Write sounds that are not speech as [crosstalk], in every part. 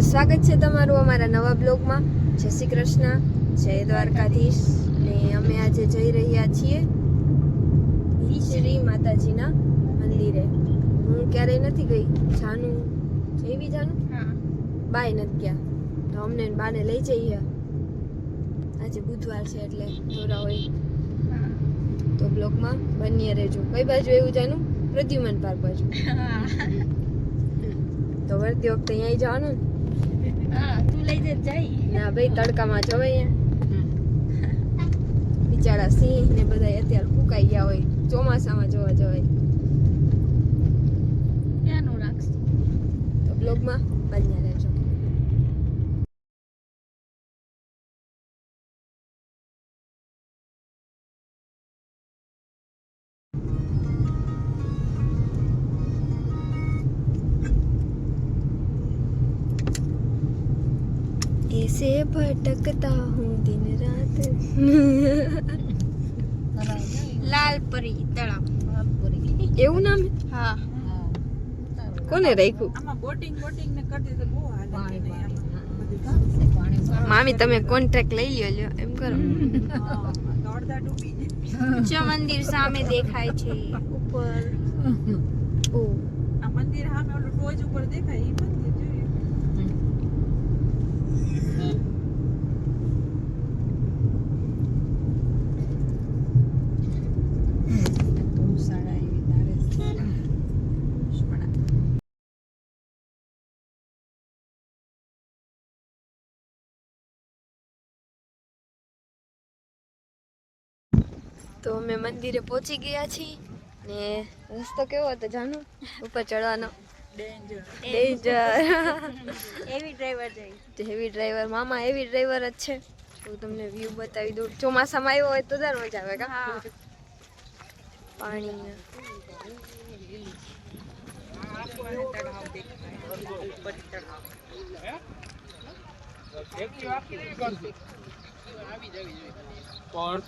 સ્વાગત છે તમારું અમારા નવા બ્લોગમાં. જય શ્રી કૃષ્ણ જય દ્વારકાધીશ. ને અમે આજે જઈ રહ્યા છીએ શ્રી માતાજીના મંદિરે. હું ક્યારેય નથી ગઈ. જાનું. જઈવી જાનું? બાય નથી ગયા. તો અમને બાને લઈ જઈએ. આજે બુધવાર છે એટલે દોરા હોય. તો બ્લોગમાં બનીએ રહેજો. કઈ બાજુ એવું જાનું? પ્રદ્યુમન પાર્ક બાજુ. તો વળતી વખતે અહીંયા જવાનું ને? તું લઈ જ જાય. ના ભાઈ તડકામાં જવાય. [laughs] બિચારા સિંહ ને બધા અત્યારે ફૂકાઈ ગયા હોય. ચોમાસામાં જોવા જવાય. ક્યાંનું રાખશું? તો બ્લોગમાં ऐसे भटकता हूँ दिन रात લાલ પરી તળાવ એવું નામ હે? હા કોને રાખ્યું આમાં બોટિંગ બોટિંગ ને કરતી તો બહુ હાલત છે નહીં આમાં. મામી તમે કોન્ટ્રાક્ટ લઈ લ્યો લ્યો એમ કરો હા, તો અડધા ડૂબી જાય. ઉચ્ચ મંદિર સામે દેખાય છે ઉપર ઓ આ મંદિર સામે ઓલું ટોચ ઉપર દેખાય ઈ મંદિર તો અમે મંદિરે પહોંચી ગયા છીએ. ને રસ્તો કેવો હતો જાનું? ઉપર ચડવાનો. ડેન્જર ડેન્જર એવી ડ્રાઈવર જાય હેવી ડ્રાઈવર મામા હેવી ડ્રાઈવર જ છે. હું તમને વ્યૂ બતાવી દઉં. ચોમાસામાં આવ્યો હોય તો દર મજા આવે કા? હા.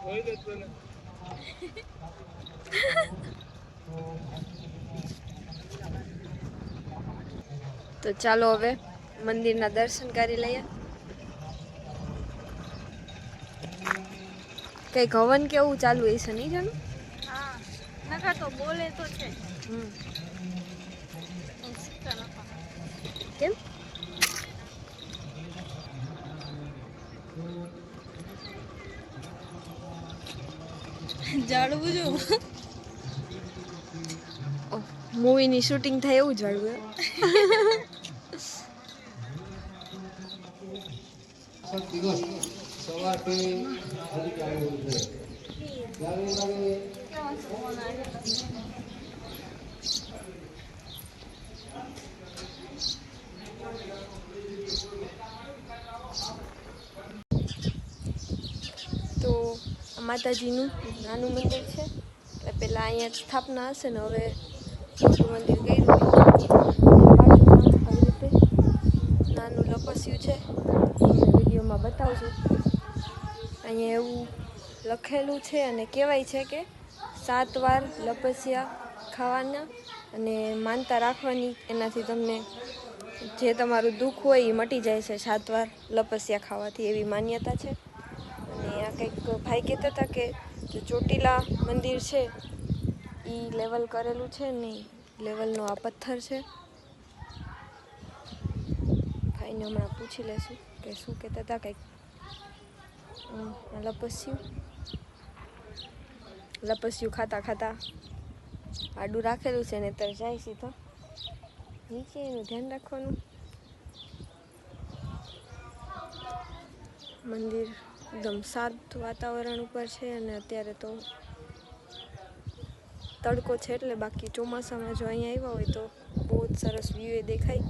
પાણી તો ચાલો હવે મંદિરના દર્શન કરી લઈએ કંઈક હવન કેવું ચાલુ હશે નહીં હા નખા તો બોલે તો છે. કેમ? જાળવું જો. મૂવીની શૂટિંગ થાય એવું જાળવું તો આ માતાજીનું નાનું મંદિર છે. એટલે પહેલાં અહીંયા સ્થાપના હશે ને હવે મોટું મંદિર ગયું. આવી રીતે નાનું લપસ્યું છે. વિડીયોમાં બતાવશું. અહીંયા એવું લખેલું છે અને કહેવાય છે કે સાત વાર લપસ્યા ખાવાના અને માનતા રાખવાની. એનાથી તમને જે તમારું દુઃખ હોય એ મટી જાય છે, સાત વાર લપસ્યા ખાવાથી એવી માન્યતા છે. કંઈક ભાઈ કહેતા હતા કે જે ચોટીલા મંદિર છે એ લેવલ કરેલું છે ને લેવલનો આ પથ્થર છે. ભાઈને હમણાં પૂછી લેશું કે શું કહેતા હતા કંઈક. લપસ્યું. લપસ્યું ખાતા ખાતા આડું રાખેલું છે ને તર જાય સીધો નીચે એનું ધ્યાન રાખવાનું. મંદિર એકદમ શાંત વાતાવરણ ઉપર છે અને અત્યારે તો તડકો છે એટલે બાકી ચોમાસામાં જો અહીંયા આવ્યા હોય તો બહુ જ સરસ વ્યૂ એ દેખાય.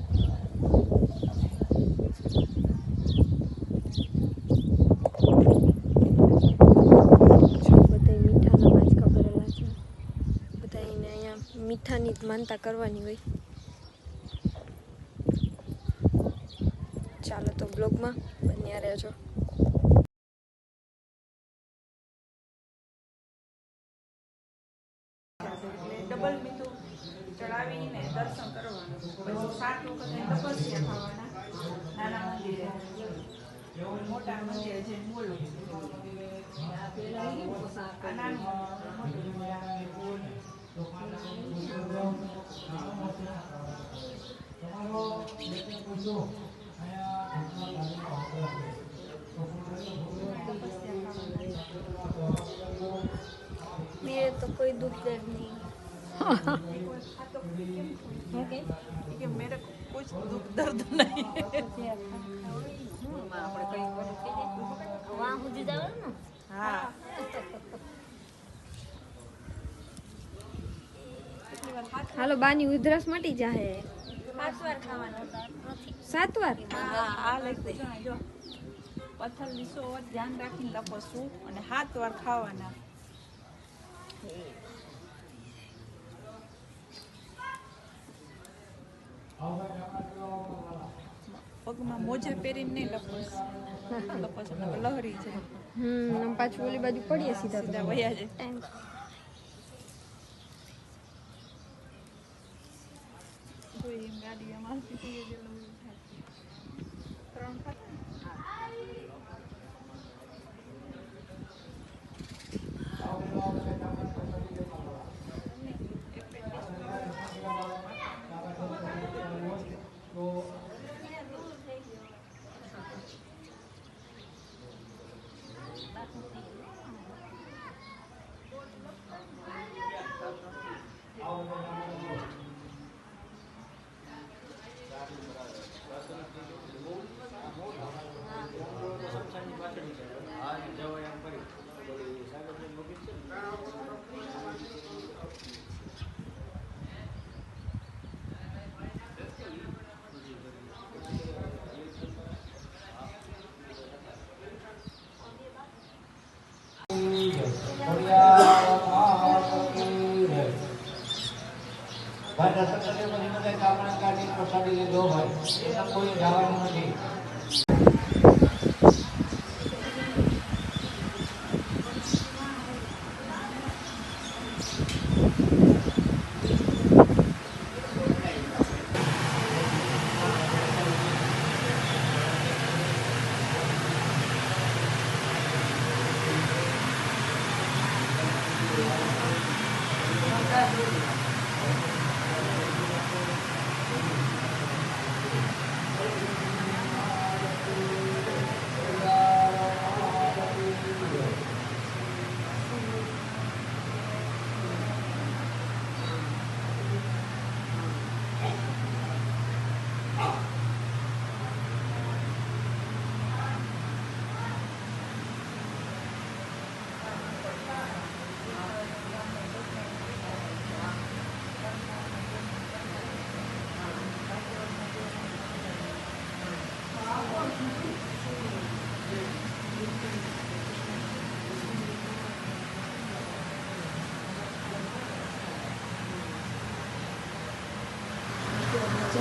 મીઠાની જ માનતા કરવાની હોય. ચાલો તો બ્લોગમાં બન્યા રહેજો એટલે ડબલ મીઠું ચડાવીને દર્શન કરવાનું પછી સાત વખત અહીં તપસ્યા ખાવાના નાના મંદિરે મોટા મંદિરે દુઃખ બોલો નહીં મોટું મેરે કોઈ દુઃખ દર્દ નહીં વાહ સુધી જવાનું ને? હા. હાલો બાની ઉધરસ મટી જાહે. પાંચ વાર ખાવાનું. સાત વાર હા આ લખ્યું છે જો પથ્થર લીસો ધ્યાન રાખીને લખો શું અને સાત વાર ખાવાના પગમાં મોજા પહેરીને નહીં લપસ લખો છો લહરી છે. હમ પાછું ઓલી બાજુ પડીએ સીધા સીધા વયા છે ગાડી અમારે ત્રણ ખાતા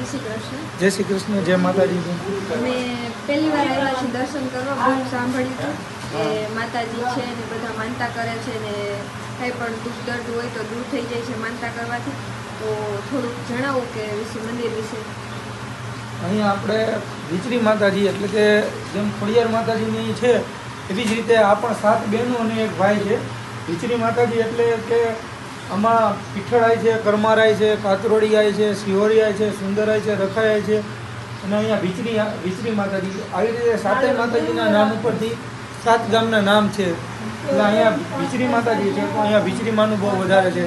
શ્રી કૃષ્ણ. જય શ્રી કૃષ્ણ. જય માતાજી. અમે પહેલી વાર આવ્યા છીએ દર્શન કરવા બહુ સાંભળ્યું હતું કે માતાજી છે ને બધા માનતા કરે છે ને કંઈ પણ દુઃખ દર્દ હોય તો દૂર થઈ જાય છે માનતા કરવાથી. તો થોડુંક જણાવો કે વિશે મંદિર વિશે. અહીંયા આપણે વિચરી માતાજી એટલે કે જેમ ખોડિયાર માતાજીની છે એવી જ રીતે આ પણ સાત બહેનો અને એક ભાઈ છે. વિચરી માતાજી એટલે કે આમાં પીઠળાય છે કરમારાય છે કાતરોડિયાય છે સિહોરિયાય છે સુંદરાય છે રખાય છે અને અહીંયા વિચરી વિચરી માતાજી. આવી રીતે સાતે માતાજીના નામ ઉપરથી સાત ગામના નામ છે. એટલે અહીંયા વિચરી માતાજી છે તો અહીંયા વિચરી માનું બહુ વધારે છે.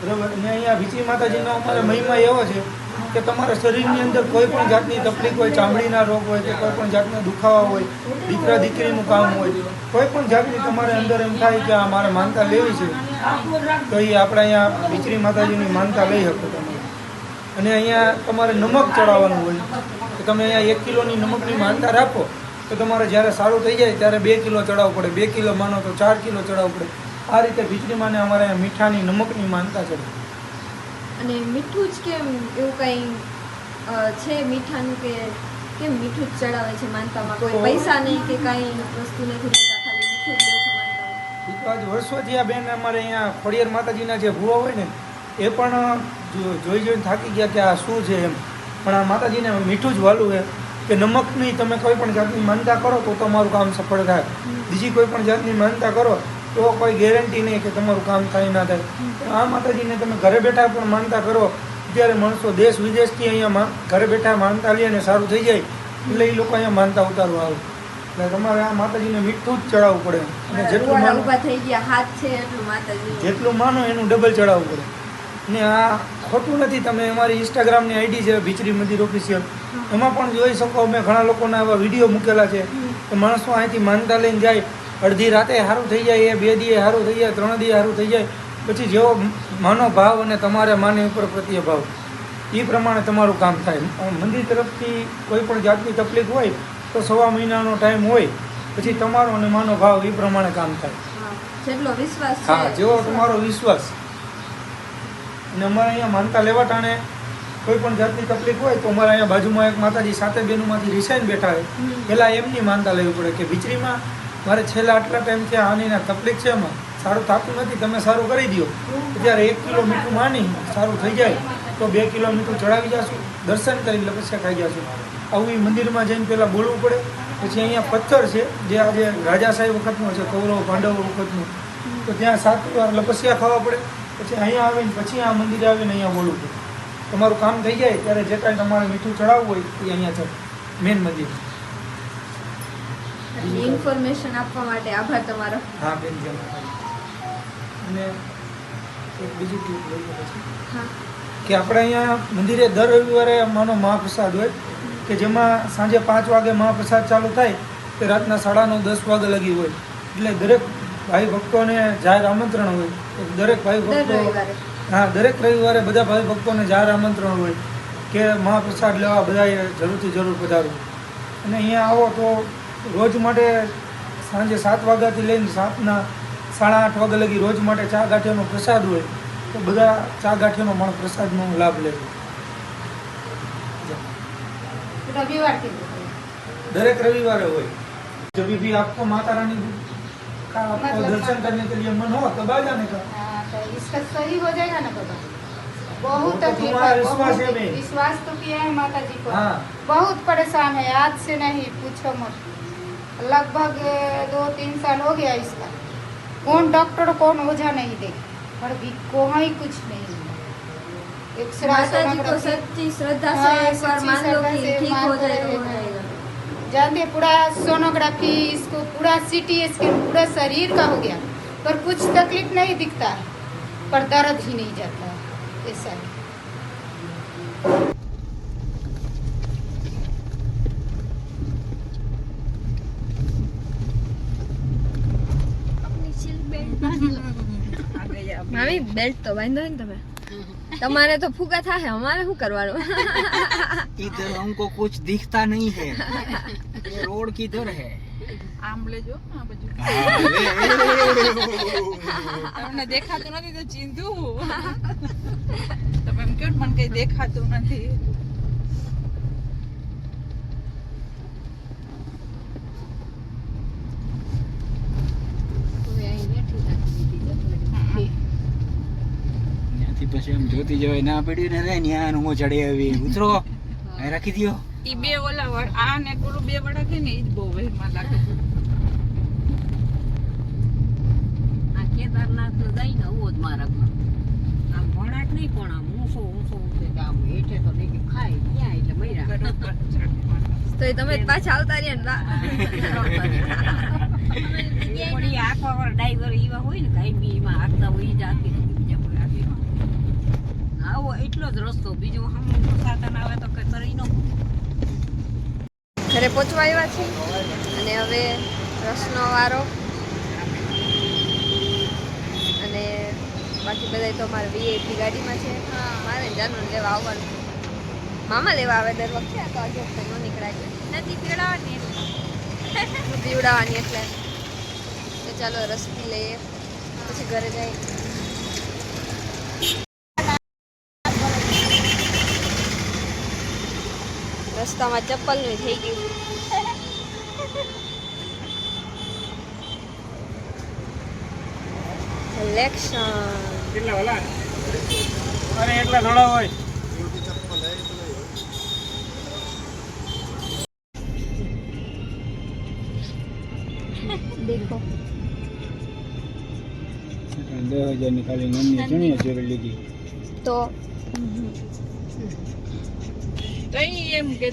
બરાબર? અને અહીંયા વિચરી માતાજીનો અમારે મહિમા એવો છે કે તમારા શરીરની અંદર કોઈ પણ જાતની તકલીફ હોય, ચામડીના રોગ હોય કે કોઈ પણ જાતના દુખાવા હોય, દીકરા દીકરીનું કામ હોય, કોઈ પણ જાતની તમારે અંદર એમ થાય કે આ મારે માનતા લેવી છે, તો એ આપણે અહીંયા વિચરી માતાજીની માનતા લઈ શકો તમે. અને અહીંયા તમારે નમક ચડાવવાનું હોય, તો તમે અહીંયા એક કિલોની નમકની માનતા રાખો, તો તમારે જ્યારે સારું થઈ જાય ત્યારે બે કિલો ચડાવવું પડે, બે કિલો માનો તો ચાર કિલો ચડાવવું પડે. આ રીતે વીજળી માને અમારે મીઠાની, નમકની માનતા છે. અને મીઠું જ કેમ એવું કંઈ છે મીઠાનું કે કેમ મીઠું જ ચડાવે છે માનતામાં? કોઈ પૈસા નહીં કે કાંઈ વસ્તુ નથી લેતા ખાલી મીઠું જ લે છે માનતામાં? આજ વર્ષોથી આ બેન અમારે અહીંયા ખોડિયાર માતાજીના જે ભૂવા હોય ને એ પણ જોઈ જોઈને થાકી ગયા કે આ શું છે એમ. પણ આ માતાજીને મીઠું જ વાલું છે કે નમકની તમે કોઈ પણ જાતની માનતા કરો તો તમારું કામ સફળ થાય. બીજી કોઈ પણ જાતની માનતા કરો તો કોઈ ગેરંટી નહીં કે તમારું કામ થાય ના થાય. આ માતાજીને તમે ઘરે બેઠા પણ માનતા કરો અત્યારે માણસો દેશ વિદેશથી અહીંયા ઘરે બેઠા માનતા લે અને સારું થઈ જાય એટલે એ લોકો અહીંયા માનતા ઉતારવા આવે. એટલે તમારે આ માતાજીને મીઠું જ ચડાવવું પડે. અને જેટલું માનો થઈ ગયા હાથ છે એટલું માતાજી જેટલું માનો એનું ડબલ ચડાવવું પડે. ને આ ખોટું નથી તમે અમારી ઇન્સ્ટાગ્રામની આઈડી છે ભીચરી મંદિર ઓફિશિયલ એમાં પણ જોઈ શકો અમે ઘણા લોકોના એવા વીડિયો મૂકેલા છે કે માણસો અહીંથી માનતા લઈને જાય અડધી રાતે સારું થઈ જાય એ બે દીએ સારું થઈ જાય ત્રણ દીએ સારું થઈ જાય. પછી જેવો માનો ભાવ અને તમારે માની ઉપર પ્રત્યે ભાવ. એ પ્રમાણે તમારું કામ થાય. મંદિર તરફથી કોઈ પણ જાતની તકલીફ હોય તો સવા મહિનાનો ટાઈમ હોય પછી તમારો અને માનો ભાવ એ પ્રમાણે કામ થાય. હા, જેટલો વિશ્વાસ હા જેવો તમારો વિશ્વાસ. અને અમારે અહીંયા માનતા લેવા ટાણે કોઈ પણ જાતની તકલીફ હોય તો અમારે અહીંયા બાજુમાં એક માતાજી સાથે બહેનોમાંથી રિસાઈન બેઠા હોય. પહેલાં એમની માનતા લેવી પડે કે વિચરીમાં મારે છેલ્લા આટલા ટાઈમથી આની તકલીફ છે એમાં. સારું થતું નથી, તમે સારું કરી દો ત્યારે એક કિલો મીઠું માની સારું થઈ જાય, તો બે કિલો મીઠું ચડાવી જશું, દર્શન કરી લપસ્યા ખાઈ જશું. આવું એ મંદિરમાં જઈને પહેલાં બોલવું પડે. પછી અહીંયા પથ્થર છે, જે આજે રાજા સાહેબ વખતનો છે કૌરવ, પાંડવ વખતનું. તો ત્યાં સાત વાર લપસ્યા ખાવા પડે. પછી અહીંયા આવીને, પછી આ મંદિરે આવીને અહીંયા બોલવું પડે. તમારું કામ થઈ જાય, ત્યારે જે કાંઈ તમારે મીઠું ચડાવવું હોય, એ અહીંયા છે મેન મંદિર. ઇન્ફોર્મેશન આપવા માટે આભાર તમારો. હા બેન જેમ અને એક બીજી ટીપ લઈ હા. કે આપણે અહીંયા મંદિરે દર રવિવારે માનો મહાપ્રસાદ હોય કે જેમાં સાંજે પાંચ વાગે મહાપ્રસાદ ચાલુ થાય તે રાતના સાડા નવ દસ વાગે લગી હોય. એટલે દરેક ભાઈ ભક્તોને જાહેર આમંત્રણ હોય. દરેક ભાઈ ભક્તો હા દરેક રવિવારે બધા ભાઈ ભક્તોને જાહેર આમંત્રણ હોય કે મહાપ્રસાદ લેવા બધાએ જરૂરથી જરૂર પધારવું. અને અહીંયા આવો તો રોજ માટે સાંજે સાત વાગ્યાથી લઈને સાતના સાડા આઠ વાગ્યા લગી રોજ માટે ચા ગાંઠિયાનો પ્રસાદ હોય તો બધા ચા ગાંઠિયાનો પણ પ્રસાદનો લાભ લેવો રવિવાર के दिन दरेक रविवार હોય जब भी आपको माता रानी का आपको मतलब दर्शन करने के लिए मन हो तब आ जाने का हाँ, तो इसका सही हो जाएगा ना बाबा बहुत वो तो तकलीफ तुम्हारा है, विश्वास बहुत है में। विश्वास तो किया है माता जी को हाँ बहुत परेशान है आज से नहीं पूछो मत लगभग दो तीन साल हो गया इसका। कौन डॉक्टर कौन ओझा नहीं दे पर भी ही कुछ नहीं। तो हाँ, जानते हाँ। पूरा सोनोग्राफी इसको पूरा सिटी स्कैन पूरा शरीर का हो गया। पर कुछ तकलीफ़ नहीं दिखता। है पर दर्द ही नहीं जाता। ऐसा બેલ્ટ તો બાંધો ને તમે તમારે તો ફૂગા થાય અમારે શું કરવાનું इधर हमको कुछ दिखता नहीं है ये रोड किधर है આમ લેજો આ બાજુ તમને દેખાતું નથી તો ચીંધું તમે એમ કહો ને મને કઈ દેખાતું નથી પછી આમ જોતી જવાય ના પડ્યું ને રે ન્યા હું ચડે આવી. ઉતરો રાખી દ્યો. ઈ બે ઓલા વડ- આ ને પેલું બે વડા કે ને ઈ જ બહુ વહેમાં લાગે આ કેદારનાથ તો જઈને આવું જ માર્ગમાં. આમ ભણાટ નહીં પણ આમ ઊંસો ઊંચો ઊંસે કે આમ હેઠે તો નહીં કે ખાય ક્યાં એટલે મર્યા. તો એ તમે પાછા આવતા રહ્યા ને પણ [laughs] ઈ આખા વાર ડ્રાઈવર એવા હોય ને કાંઈ બી એમાં હાકતા હોય ઈ જ હાંકે છે, બીજા કોઈ હાંકે નહીં. આવો એટલો જ રસ્તો. બીજો હમ સાધન આવે તો કઈ કરી ન ઘરે પહોંચવા આવ્યા છે અને હવે રસનો વારો. અને બાકી બધા તો મારે વીઆઈપી ગાડીમાં છે. મારે જાનું લેવા આવવાનું. મામા લેવા આવે દર વખતે? આ તો આજે વખતે ન નીકળાય નથી પીવડાવવાની એટલે. પીવડાવવાની એટલે. તો ચાલો રસ પી લઈએ. પછી ઘરે જઈએ. રસ્તામાં ચપ્પલનું થઈ ગયું. કેટલા વાલા અરે એટલા થોડા હોય દેખો. દસ હજારની ખાલી નાની ચણિયા ચોરી લીધી. તો ઈ એમ કે